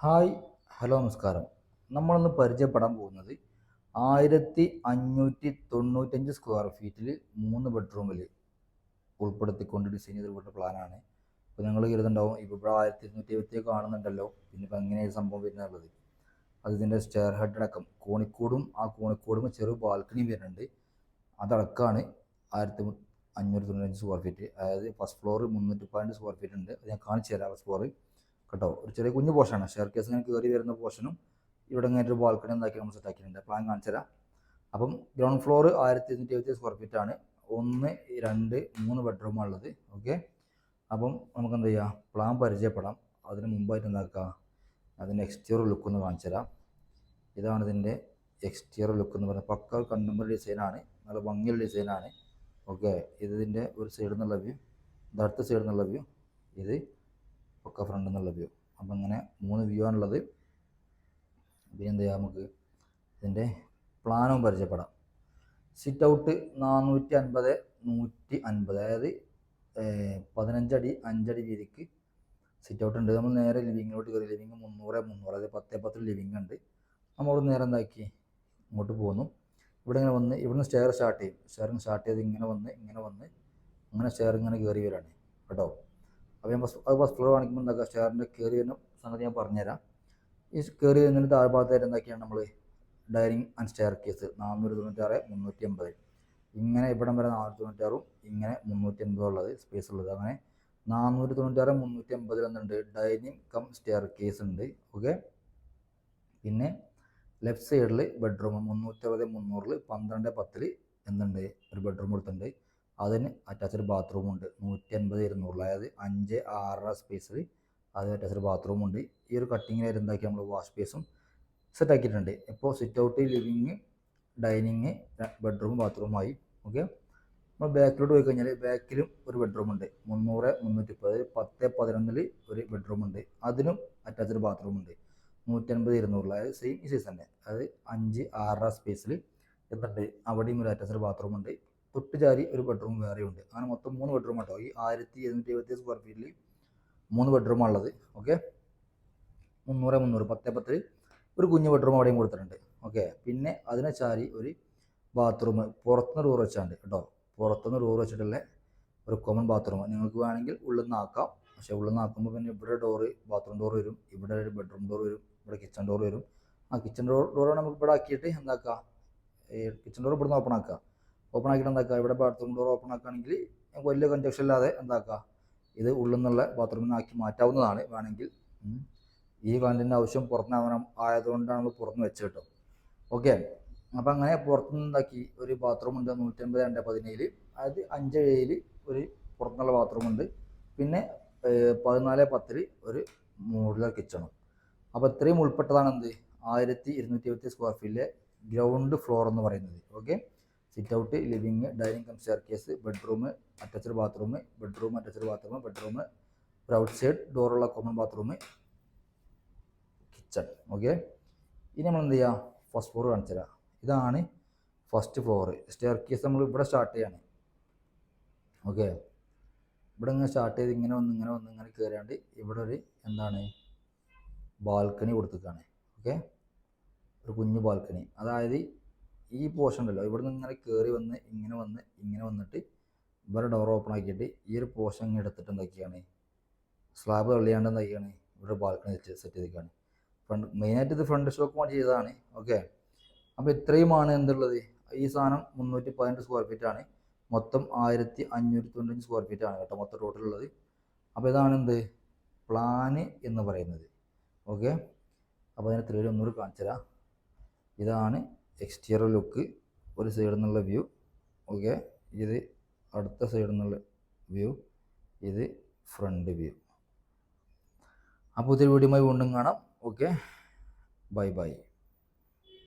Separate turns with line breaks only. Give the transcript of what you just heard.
Hi hello നമസ്കാരം. നമ്മളിന്ന് പരിചയപ്പെടാൻ പോകുന്നത് ആയിരത്തി അഞ്ഞൂറ്റി തൊണ്ണൂറ്റഞ്ച് സ്ക്വയർ ഫീറ്റിൽ മൂന്ന് ബെഡ്റൂമിൽ ഉൾപ്പെടുത്തിക്കൊണ്ട് ഡിസൈൻ ചെയ്തിട്ട് പ്ലാനാണ് ഇപ്പോൾ നിങ്ങൾ കരുതുണ്ടാവും ഇപ്പോൾ ഇവിടെ ആയിരത്തി ഇരുന്നൂറ്റി എഴുപത്തി കാണുന്നുണ്ടല്ലോ. പിന്നെ ഇപ്പോൾ എങ്ങനെയാണ് സംഭവം വരുന്നുള്ളത് അത് ഇതിന്റെ സ്റ്റെയർ ഹെഡ് അടക്കം കോണിക്കൂടും ആ കോണിക്കൂടും ചെറു ബാൽക്കണിയും വരുന്നുണ്ട്. അതടക്കമാണ് ആയിരത്തി അഞ്ഞൂറ്റി തൊണ്ണൂറ്റഞ്ച് സ്ക്വയർ ഫീറ്റ് അതായത് ഫസ്റ്റ് ഫ്ലോർ മുന്നൂറ്റി പതിനഞ്ച് സ്ക്വയർ ഫീറ്റ് ഉണ്ട്. അത് ഞാൻ കാണിച്ചു തരാം ഫസ്റ്റ് ഫ്ലോർ കേട്ടോ. ഒരു ചെറിയ കുഞ്ഞു പോർഷനാണ് ഷെയർ കേസ് ഇങ്ങനെ കയറി വരുന്ന പോർഷനും ഇവിടെ ഇങ്ങനെ ഒരു ബാൽക്കണി എന്താക്കി നമ്മൾ സെറ്റ് ആക്കിയിട്ടുണ്ട്. പ്ലാൻ കാണിച്ചു തരാം. അപ്പം ഗ്രൗണ്ട് ഫ്ലോർ ആയിരത്തി ഇരുന്നൂറ്റി എഴുപത്തി സ്ക്വയർ ഫീറ്റ് ആണ്. ഒന്ന് രണ്ട് മൂന്ന് ബെഡ്റൂം ഉള്ളത് ഓക്കെ അപ്പം നമുക്ക് എന്താ ചെയ്യുക പ്ലാൻ പരിചയപ്പെടാം. അതിന് മുമ്പായിട്ട് എന്താക്കുക അതിന്റെ എക്സ്റ്റീരിയർ ലുക്ക് ഒന്ന് കാണിച്ചു തരാം. ഇതാണ് ഇതിന്റെ എക്സ്റ്റീരിയർ ലുക്ക് എന്ന് പറയുന്നത്. പക്ക കണ്ടംപററി ഡിസൈനാണ് നല്ല ഭംഗിയുള്ള ഡിസൈനാണ് ഓക്കെ ഇത് ഇതിന്റെ ഒരു സൈഡിൽ നിന്നുള്ള വ്യൂ ഇത് അടുത്ത സൈഡിൽ നിന്നുള്ള വ്യൂ ഇത് പക്ക ഫ്രണ്ട് എന്നുള്ള വ്യൂ അപ്പം അങ്ങനെ മൂന്ന് വ്യൂ ആണുള്ളത്. പിന്നെ എന്ത് ചെയ്യാം നമുക്ക് ഇതിന്റെ പ്ലാനും പരിചയപ്പെടാം. സിറ്റ് ഔട്ട് നാനൂറ്റി അൻപത് നൂറ്റി അൻപത് അതായത് പതിനഞ്ചടി അഞ്ചടി വീതിക്ക് സിറ്റ് ഔട്ട് ഉണ്ട്. നമ്മൾ നേരെ ലിവിങ്ങിലോട്ട് കയറി. ലിവിങ് മുന്നൂറ് മുന്നൂറ്. അതായത് പത്തേ പത്തിൽ ലിവിങ് ഉണ്ട്. നമ്മൾ നേരെ എന്താക്കി? ഇങ്ങോട്ട് പോന്നു. ഇവിടെ ഇങ്ങനെ വന്ന് ഇവിടുന്ന് സ്റ്റെയർ സ്റ്റാർട്ട് ചെയ്യും. സ്റ്റെയറിങ് സ്റ്റാർട്ട് ചെയ്ത് ഇങ്ങനെ വന്ന് ഇങ്ങനെ വന്ന് അങ്ങനെ സ്റ്റെയർ ഇങ്ങനെ കയറി വരാണ്. കേട്ടോ? അപ്പോൾ ഞാൻ ഫസ്റ്റ് അത് ഫസ്റ്റ് ഫ്ലോർ കാണിക്കുമ്പോൾ എന്താക്കുക സ്റ്റെയറിന്റെ കയറി വരുന്ന സംഗതി ഞാൻ പറഞ്ഞുതരാം. ഈ കയറി വരുന്നതിന് താഴ്ഭാഗത്തായിട്ട് എന്താക്കിയാണ് നമ്മൾ ഡൈനിങ് ആൻഡ് സ്റ്റെയർ കേസ് നാനൂറ്റി തൊണ്ണൂറ്റാറ് മുന്നൂറ്റി അമ്പത് ഇങ്ങനെ ഇവിടം വരെ നാനൂറ്റി തൊണ്ണൂറ്റാറും ഇങ്ങനെ മുന്നൂറ്റി അമ്പതും ഉള്ളത് സ്പേസ് ഉള്ളത്. അങ്ങനെ നാനൂറ്റി തൊണ്ണൂറ്റാറ് മുന്നൂറ്റി അമ്പതിൽ എന്നുണ്ട് ഡൈനിങ് കം സ്റ്റെയർ കേസ് ഉണ്ട്. ഓക്കെ പിന്നെ ലെഫ്റ്റ് സൈഡിൽ ബെഡ്റൂം മുന്നൂറ്ററുപത് മുന്നൂറിൽ പന്ത്രണ്ട് പത്തിൽ എന്തുണ്ട്? ഒരു ബെഡ്റൂം കൊടുത്തിട്ടുണ്ട്. അതിന് അറ്റാച്ച്ഡ് ബാത്റൂം ഉണ്ട്. നൂറ്റി അൻപത് ഇരുന്നൂറിൽ അതായത് അഞ്ച് ആറര സ്പേസിൽ അത് അറ്റാച്ച്ഡ് ബാത്റൂം ഉണ്ട്. ഈ ഒരു കട്ടിങ്ങിൽ എന്താക്കി നമ്മൾ വാഷ് സ്പേസും സെറ്റ് ആക്കിയിട്ടുണ്ട്. ഇപ്പോൾ sit out living dining bedroom ബാത്റൂമായി okay നമ്മൾ ബാക്കിലോട്ട് പോയി കഴിഞ്ഞാൽ ബാക്കിലും ഒരു ബെഡ്റൂം ഉണ്ട്. മുന്നൂറ് മുന്നൂറ്റി പത്ത് പത്ത് പതിനൊന്നിൽ ഒരു ബെഡ്റൂം ഉണ്ട്. അതിനും അറ്റാച്ച്ഡ് ബാത്റൂം ഉണ്ട്. നൂറ്റൻപത് ഇരുന്നൂറിൽ അതായത് സെയിം ഈ സൈസ് തന്നെ അതായത് അഞ്ച് ആറര സ്പേസിൽ എന്തുണ്ട് അവിടെയും ഒരു അറ്റാച്ച്ഡ് ബാത്റൂം ഉണ്ട്. തൊട്ട് ചാരി ഒരു ബെഡ്റൂം വേറെ ഉണ്ട് അങ്ങനെ മൊത്തം മൂന്ന് ബെഡ്റൂം കേട്ടോ ഈ ആയിരത്തി എഴുന്നൂറ്റി എഴുപത്തി സ്ക്വയർ ഫീറ്റിൽ മൂന്ന് ബെഡ്റൂമാണ് ഉള്ളത്. ഓക്കെ മുന്നൂറ് മുന്നൂറ് പത്തേ പത്തിൽ ഒരു കുഞ്ഞു ബെഡ്റൂം അവിടെയും കൊടുത്തിട്ടുണ്ട്. ഓക്കെ പിന്നെ അതിനെ ചാരി ഒരു ബാത്റൂം പുറത്തുനിന്ന് ഡോർ വെച്ചാണ്ട് കേട്ടോ. പുറത്തുനിന്ന് ഡോർ വെച്ചിട്ടുള്ള ഒരു കോമൺ ബാത്റൂം നിങ്ങൾക്ക് വേണമെങ്കിൽ ഉള്ളിൽ നിന്ന് ആക്കാം. പക്ഷേ ഉള്ളിൽ നിന്ന് ആക്കുമ്പോൾ പിന്നെ ഇവിടെ ഡോറ് ബാത്റൂം ഡോർ വരും. ഇവിടെ ഒരു ബെഡ്റൂം ഡോർ വരും. ഇവിടെ കിച്ചൺ ഡോർ വരും. ആ കിച്ചൺ ഡോർ ഡോർ നമുക്ക് ഇവിടെ ആക്കിയിട്ട് എന്താക്കാം? ഈ കിച്ചൺ ഡോർ ഇവിടെ നിന്ന് ഓപ്പൺ ആക്കുക ഓപ്പൺ ആക്കിയിട്ട് എന്താക്കുക? ഇവിടെ ബാത്റൂം ഡോർ ഓപ്പൺ ആക്കുകയാണെങ്കിൽ വലിയ കഞ്ചക്ഷൻ ഇല്ലാതെ എന്താക്കുക? ഇത് ഉള്ളിൽ നിന്നുള്ള ബാത്റൂമിൽ ആക്കി മാറ്റാവുന്നതാണ് വേണമെങ്കിൽ. ഈ വാന്റിന്റെ ആവശ്യം പുറത്തുനിന്ന് ആയതുകൊണ്ടാണ് നമ്മൾ പുറത്തുനിന്ന് വെച്ച് കേട്ടോ. ഓക്കെ അപ്പം അങ്ങനെ പുറത്തുനിന്ന് ഉണ്ടാക്കി ഒരു ബാത്റൂം ഉണ്ട് നൂറ്റമ്പത് രണ്ട് പതിനേഴ്. അതായത് അഞ്ച് ഏഴിൽ ഒരു പുറത്തുനിന്നുള്ള ബാത്റൂം ഉണ്ട്. പിന്നെ പതിനാല് പത്തിൽ ഒരു മോഡുലർ കിച്ചണും അപ്പോൾ ഇത്രയും ഉൾപ്പെട്ടതാണ് എന്ത്? ആയിരത്തി ഇരുന്നൂറ്റി എഴുപത്തി സ്ക്വയർ ഫീറ്റിലെ ഗ്രൗണ്ട് ഫ്ലോർ എന്ന് പറയുന്നത്. Okay sit out living dining cum staircase bedroom attached bathroom bedroom attached bathroom bedroom ഒരു ഔട്ട് സൈഡ് ഡോറുള്ള കോമൺ ബാത്റൂം കിച്ചൺ ഓക്കെ ഇനി നമ്മൾ എന്ത് ചെയ്യുക ഫസ്റ്റ് ഫ്ലോർ കാണിച്ചു തരാം. ഇതാണ് ഫസ്റ്റ് ഫ്ലോർ സ്റ്റെയർ കേസ് നമ്മൾ ഇവിടെ സ്റ്റാർട്ട് ചെയ്യാണ്. ഓക്കെ ഇവിടെ ഇങ്ങനെ സ്റ്റാർട്ട് ചെയ്ത് ഇങ്ങനെ വന്ന് ഇങ്ങനെ വന്ന് ഇങ്ങനെ കയറിയാണ്ട് ഇവിടെ ഒരു എന്താണ്? ബാൽക്കണി കൊടുത്തിട്ടാണ് ഓക്കെ ഒരു കുഞ്ഞു ബാൽക്കണി അതായത് ഈ പോർഷൻ ഉണ്ടല്ലോ. ഇവിടെ നിന്ന് ഇങ്ങനെ കയറി വന്ന് ഇങ്ങനെ വന്ന് ഇങ്ങനെ വന്നിട്ട് ഇവരുടെ ഡോർ ഓപ്പൺ ആക്കിയിട്ട് ഈ ഒരു പോർഷൻ ഇങ്ങനെ എടുത്തിട്ട് എന്തൊക്കെയാണ്? സ്ലാബ് തള്ളിയാണ്ട് എന്തൊക്കെയാണ്? ഇവിടെ ബാൽക്കണി സെറ്റ് ചെയ്തിരിക്കുകയാണ് ഫ്രണ്ട് മെയിനായിട്ട് ഇത് ഫ്രണ്ട് സ്റ്റോക്ക് മാറ്റി ചെയ്തതാണ്. ഓക്കെ അപ്പോൾ ഇത്രയുമാണ് എന്തുള്ളത്? ഈ സാധനം മുന്നൂറ്റി പതിനെട്ട് സ്ക്വയർ ഫീറ്റ് ആണ്. മൊത്തം ആയിരത്തി അഞ്ഞൂറ്റി തൊണ്ണൂറ്റഞ്ച് സ്ക്വയർ ഫീറ്റ് ആണ് കേട്ടോ മൊത്തം ടോട്ടൽ ഉള്ളത്. അപ്പോൾ ഇതാണ് എന്ത്? പ്ലാന് എന്ന് പറയുന്നത്. ഓക്കെ അപ്പോൾ അതിന് ത്രീ ഒന്നുകൂടി കാണിച്ചു തരാം ഇതാണ് എക്സ്റ്റീരിയർ ലുക്ക് ഒരു സൈഡിൽ നിന്നുള്ള വ്യൂ ഓക്കെ ഇത് അടുത്ത സൈഡിൽ നിന്നുള്ള വ്യൂ ഇത് ഫ്രണ്ട് വ്യൂ അപ്പോൾ പുതിയ വീഡിയോ വീണ്ടും കാണാം. Okay bye bye